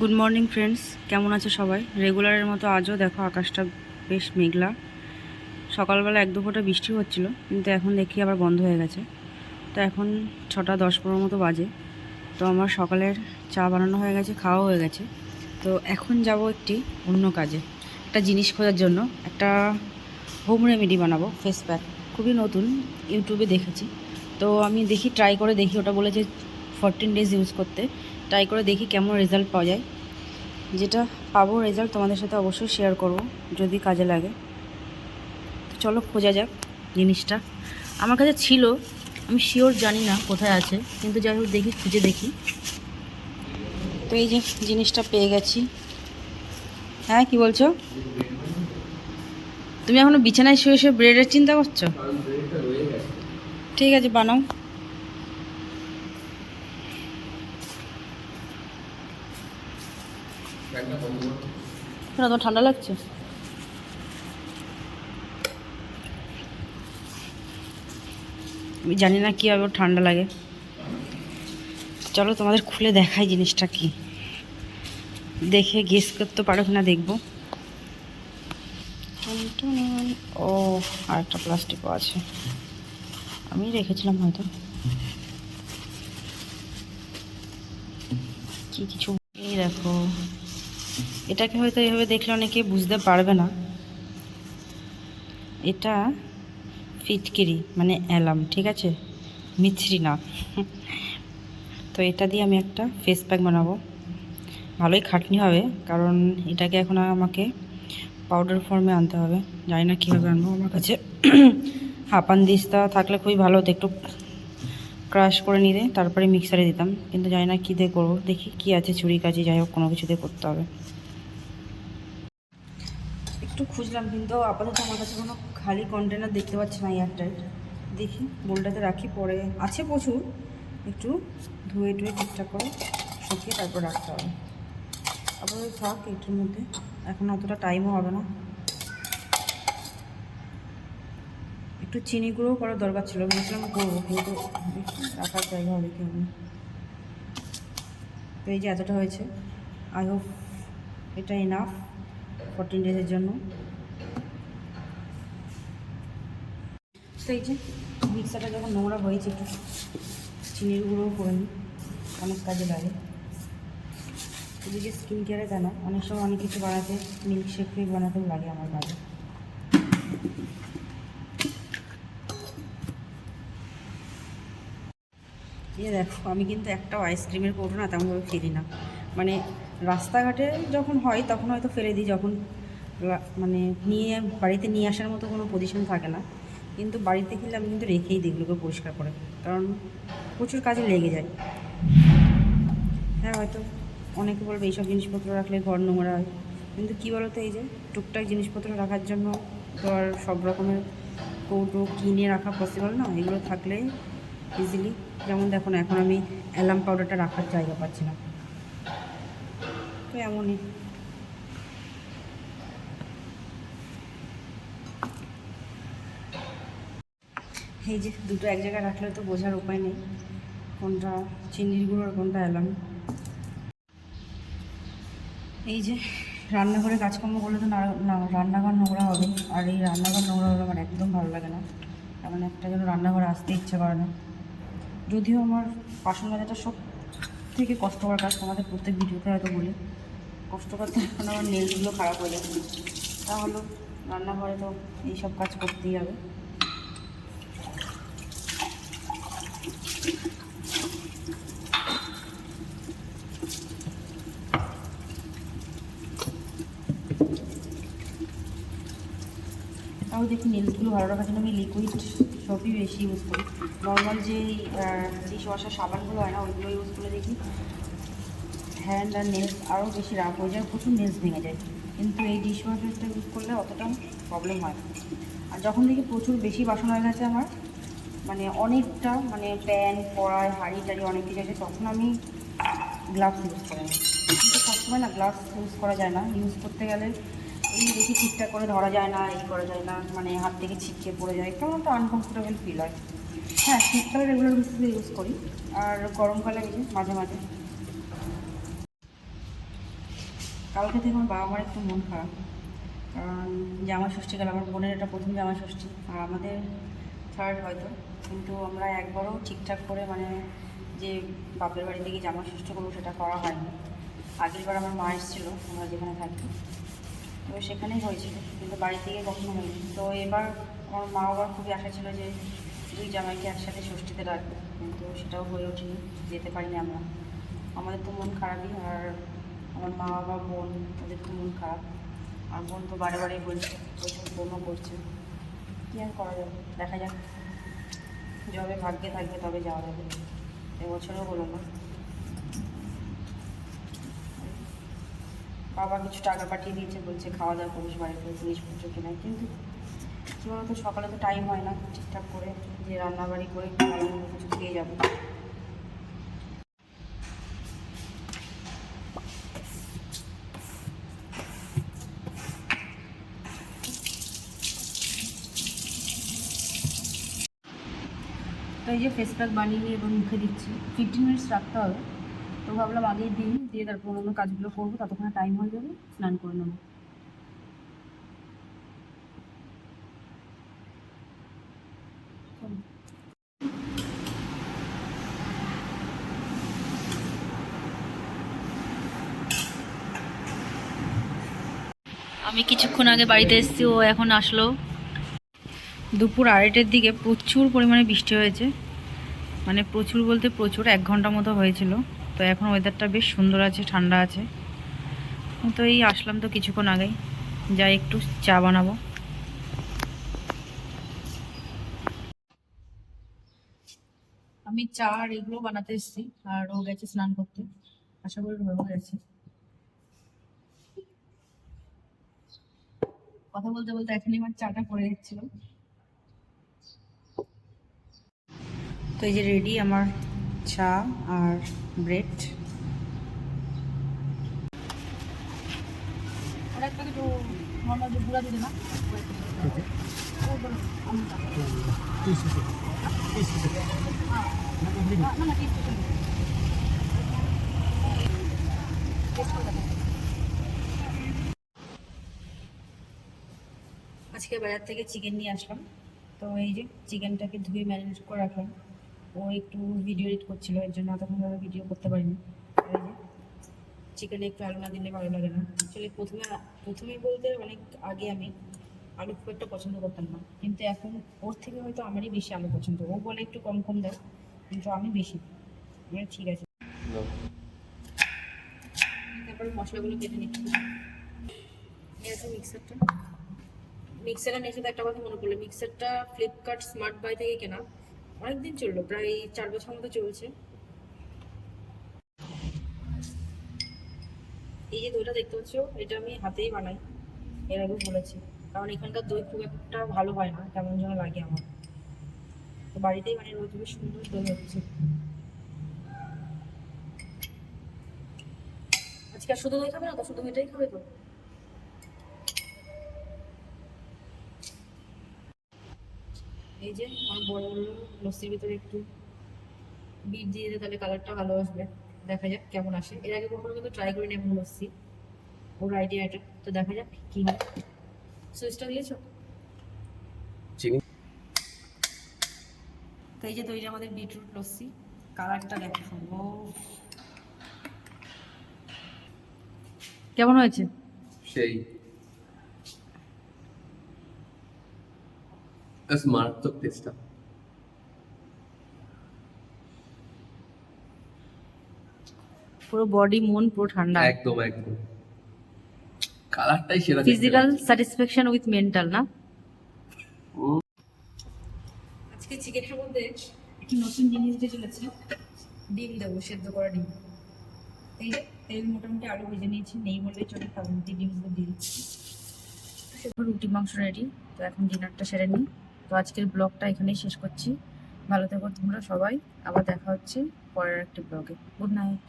Good morning friends কেমন আছে সবাই? রেগুলারের মতো আজও দেখো আকাশটা বেশ মেঘলা। সকালবেলা এক দু বৃষ্টি হচ্ছিল, কিন্তু এখন দেখি আবার বন্ধ হয়ে গেছে। তো এখন ছটা দশ পনেরো মতো বাজে। তো আমার সকালের চা বানানো হয়ে গেছে খাওয়া হয়ে গেছে। তো এখন যাব একটি অন্য কাজে। একটা জিনিস খোঁজার জন্য। একটা হোম রেমেডি বানাবো ফেস প্যাক খুবই নতুন, ইউটিউবে দেখেছি। তো আমি দেখি ট্রাই করে দেখি। ওটা বলেছে ফরটিন ডেজ ইউজ করতে। ট্রাই করে দেখি কেমন রেজাল্ট পাওয়া যায়। যেটা পাবো রেজাল্ট তোমাদের সাথে অবশ্যই শেয়ার করব, যদি কাজে লাগে। তো চলো খোঁজা যাক জিনিসটা। আমার কাছে ছিল, আমি শিওর জানি না কোথায় আছে, কিন্তু যাই হোক দেখি, খুঁজে দেখি। তো এই যে জিনিসটা পেয়ে গেছি। হ্যাঁ কি বলছো? তুমি এখনও বিছানায় শুয়ে শুয়ে ব্রেডের চিন্তা করছ? ঠিক আছে, বানাও কেন তোমার ঠান্ডা লাগছে। আমি জানি না কীভাবে ওর ঠান্ডা লাগে। চলো তোমাদের খুলে দেখাই জিনিসটা কি। দেখে গেস করতে পারো কিনা দেখব। ও আর একটা প্লাস্টিকও আছে। আমি রেখেছিলাম হয়তো। কি কিছু? দেখো। এটাকে হয়তো এভাবে দেখলে অনেকে বুঝতে পারবে না। এটা ফিটকিরি মানে অ্যালাম ঠিক আছে? মিছরি না তো এটা দিয়ে আমি একটা ফেস প্যাক বানাবো। ভালোই খাটনি হবে, কারণ এটাকে এখন আমাকে পাউডার ফর্মে আনতে হবে। জানি না কীভাবে আনব আমার কাছে। হাপান দিস্তা থাকলে খুবই ভালো হতো, একটু ক্রাশ করে নিলে, তারপরে মিক্সারে দিতাম। কিন্তু জানি না কী দিয়ে করব, দেখি কী আছে চুরি কাজি যাই হোক, কোনো কিছু দিয়ে করতে হবে। একটু খুঁজলাম, কিন্তু আপাতত আমার কাছে কোনো খালি কন্টেনার দেখতে পাচ্ছি না এয়ারটাইট দেখি বোলটাতে রাখি, পরে আছে প্রচুর। একটু ধুয়ে টুয়ে ঠিকঠাক করে শুকিয়ে তারপর রাখতে হবে। আপাতত থাক একটুর মধ্যে। এখন অতটা টাইমও হবে না। একটু চিনি গুঁড়োও করার দরকার ছিল, ভেবেছিলাম করব, কিন্তু রাখার জায়গা হবে কি হবে তো এই যে এতটা হয়েছে। আই হোপ এটা এনাফ ফোরটিন ডেজের জন্য। তো এই যে মিক্সারটা যখন নোংরা হয়েছে একটু, চিনির গুঁড়োও করে নিই, অনেক কাজে লাগে। যে স্কিন কেয়ারে তা না, অনেক সময় অনেক কিছু বানাতে মিল্কশেক ফেক বানাতেও লাগে আমার কাজে দেখো, আমি কিন্তু একটাও আইসক্রিমের কৌটো না তেমনভাবে ফেলি না। মানে রাস্তাঘাটে যখন হয়, তখন হয়তো ফেলে দিই যখন মানে নিয়ে, বাড়িতে নিয়ে আসার মতো কোনো পজিশন থাকে না। কিন্তু বাড়িতে খেলে আমি কিন্তু রেখেই দিই এগুলোকে পরিষ্কার করে। কারণ প্রচুর কাজে লেগে যায়। হ্যাঁ হয়তো অনেকে বলবে, এইসব জিনিসপত্র রাখলে ঘর নোংরা হয়। কিন্তু কী বলো তো এই যে টুকটাক জিনিসপত্র রাখার জন্য তো আর সব রকমের কৌটো কিনে রাখা পসিবল না। এগুলো থাকলে ইজিলি যেমন দেখো এখন আমি অ্যালার্ম পাউডারটা রাখার জায়গা পাচ্ছি না। এমনই। এই যে দুটো এক জায়গায় রাখলে তো বোঝার উপায় নেই, কোনটা চিনির গুঁড়ো আর কোনটা অ্যালাম এই যে রান্নাঘরে কাজকর্ম করলে তো না, রান্নাঘর নোংরা হবে, আর এই রান্নাঘর নোংরা হলে আমার একদম ভালো লাগে না। এমন একটা যেন রান্নাঘরে আসতে ইচ্ছে করে না। যদিও আমার বাসন মাজাটা সব থেকে কষ্টকর কাজ তোমাদের প্রত্যেক ভিডিওতে হয়তো বলি। কষ্ট করতে এখন আমার নেলগুলো খারাপ হয়ে যাচ্ছে তাহলে রান্নাঘরে তো এইসব কাজ করতেই হবে। তাও দেখি নেলসগুলো ভালো রাখার জন্য আমি লিকুইড সোপই বেশি ইউজ করি। নর্মাল যে ডিশ ওয়াশার সাবানগুলো হয় না ওইগুলো ইউজ করে দেখি। হ্যান্ড আর নেলস আরও বেশি রাফ হয়ে যায়, প্রচুর নেলস ভেঙে যায়। কিন্তু এই ডিশ ওয়াশারটা ইউজ করলে অতটা প্রবলেম হয় আর যখন দেখি প্রচুর বেশি বাসন হয়ে গেছে আমার মানে অনেকটা মানে প্যান, কড়াই, হাঁড়ি টাড়ি অনেক কিছু আছে, তখন আমি গ্লাভস ইউজ করি। কিন্তু সবসময় না গ্লাভস ইউজ করা যায় না। ইউজ করতে গেলে দেখি ঠিকঠাক করে ধরা যায় না, এই করা যায় না মানে হাত থেকে ছিটকে পড়ে যায়। কেমন একটা আনকমফোর্টেবল ফিল হয়। হ্যাঁ শীতকালে রেগুলার বেসিসে ইউজ করি, আর গরমকালে মাঝে মাঝে। কালকে থেকে আমার বাবা মার একটু মন খারাপ। কারণ জামা ষষ্ঠী গেল, আমার বোনের এটা প্রথম জামা ষষ্ঠী আর আমাদের থার্ড হয়তো। কিন্তু আমরা একবারও ঠিকঠাক করে মানে যে বাপের বাড়িতে গিয়ে জামা ষষ্ঠী করব সেটা করা হয়নি। আগের বার আমার মা এসেছিল, আমরা যেখানে থাকি। তো সেখানেই হয়েছিল, কিন্তু বাড়ি থেকে কখনো হয়নি। তো এবার আমার মা বাবার খুবই আশা ছিল যে দুই জামাইকে একসাথে ষষ্ঠীতে রাখবে কিন্তু সেটাও হয়ে ওঠেনি, যেতে পারিনি আমরা। আমাদের তো মন খারাপই, আর আমার মা বাবা, বোন ওদের তো মন খারাপ। আর বোন তো বারে বারে বলছে প্রচুর বোনও করছে। কী আর করা যাবে? দেখা যাক, যবে ভাগ্যে থাকবে তবে যাওয়া যাবে। এবছরও হলো না। বাবা কিছু টাকা পাঠিয়ে দিয়েছে, বলছে খাওয়া দাওয়া করিস বাড়িতে জিনিসপত্র কেনায় কিন্তু কী বলতো সকালে তো টাইম হয় না ঠিকঠাক করে, যে রান্নাবাড়ি করে কিছু খেয়ে যাব। এই যে ফেস প্যাক বানিয়ে নিয়ে এবং মুখে দিচ্ছি। ফিফটিন মিনিটস রাখতে হবে। তো ভাবলাম আগেই দিই, দিয়ে তারপর অন্য কাজগুলো করব, ততক্ষণে টাইম হয়ে যাবে, স্নান করে নেব। আমি কিছুক্ষণ আগে বাড়িতে এসেছি, ও এখন আসলো। দুপুর আড়াইটের দিকে প্রচুর পরিমাণে বৃষ্টি হয়েছে মানে প্রচুর বলতে প্রচুর, এক ঘণ্টা মতো হয়েছিল। তো এখন ওয়েদারটা বেশ সুন্দর আছে ঠান্ডা আছে। তো এই আসলাম তো কিছুক্ষণ আগেই। যাই একটু চা বানাবো। আমি চা আর এগুলো বানাতে এসেছি আর ও গেছে স্নান করতে। আশা করি হয়ে গেছে কথা বলতে বলতে এখনই আমার চাটা করে দিচ্ছিল। তো এই যে রেডি আমার চা আর ব্রেড। আজকে বাজার থেকে চিকেন নিয়ে আসলাম। তো এই যে চিকেনটাকে ধুয়ে ম্যারিনেট করে রাখলাম। ও একটু ভিডিও এডিট করছিল এর জন্য তখন ভাবে ভিডিও করতে পারিনি। চিকেনে একটু আলু না দিলে ভালো লাগে না। অ্যাকচুয়ালি প্রথমে প্রথমে বলতে অনেক আগে আমি আলু খুব একটা পছন্দ করতাম না। কিন্তু এখন ওর থেকে হয়তো আমারই বেশি আলু পছন্দ। ও বলে একটু কম কম দেয় কিন্তু আমি বেশি। মানে ঠিক আছে। তারপরে মশলাগুলো কেটে নিচ্ছি আছে মিক্সারটা মিক্সারটা নিয়ে একটা কথা মনে পড়ল। মিক্সারটা ফ্লিপকার্ট স্মার্ট বাই থেকে কেনা। অনেকদিন চলল, প্রায় চার বছর মতো চলছে। এই যে দইটা দেখতে পাচ্ছ, এটা আমি হাতেই বানাই, এর আগে বলেছি। কারণ এখানকার দই খুব একটা ভালো হয় না, কেমন যেন লাগে আমার। তো বাড়িতেই বানিয়ে রয়েছে বেশ সুন্দর দই হচ্ছে। আজকে শুধু দই খাবে না তো শুধু এটাই খাবে তো? এই যে আমার বড় বড় লস্যির ভিতরে একটু বিট দিয়ে দিলে তাহলে কালারটা ভালো আসবে। দেখা যাক কেমন আসে। এর আগে কখনো কিন্তু ট্রাই করিনি এমন লস্যি। ওর আইডিয়া এটা। তো দেখা যাক কি হয়। সুইচটা দিয়েছ? চিনি। তো এই যে তৈরি আমাদের বিটরুট লস্যি। কালারটা দেখো। ও কেমন হয়েছে? সেই। মারাত্মক টেস্টটা পুরো বডি মন পুরো ঠান্ডা। একদম একদম। কালারটাই সেরা ফিজিক্যাল স্যাটিসফ্যাকশন উইথ মেন্টাল না। আজকে চিকেনের মধ্যে একটি নতুন জিনিস দিয়ে চলেছে ডিম দেবো সেদ্ধ করা ডিম। এই তেল মোটামুটি আলু ভেজে নিয়েছি নেই বললেই চলে তার মধ্যে ডিমগুলো দিয়ে দিচ্ছি। সেগুলো রুটি মাংস রেডি তো এখন ডিনারটা সেরে নিই। তো আজকের ব্লগটা এখানেই শেষ করছি। ভালো থেকো তোমরা সবাই। আবার দেখা হচ্ছে পরের একটি ব্লগে। Good night.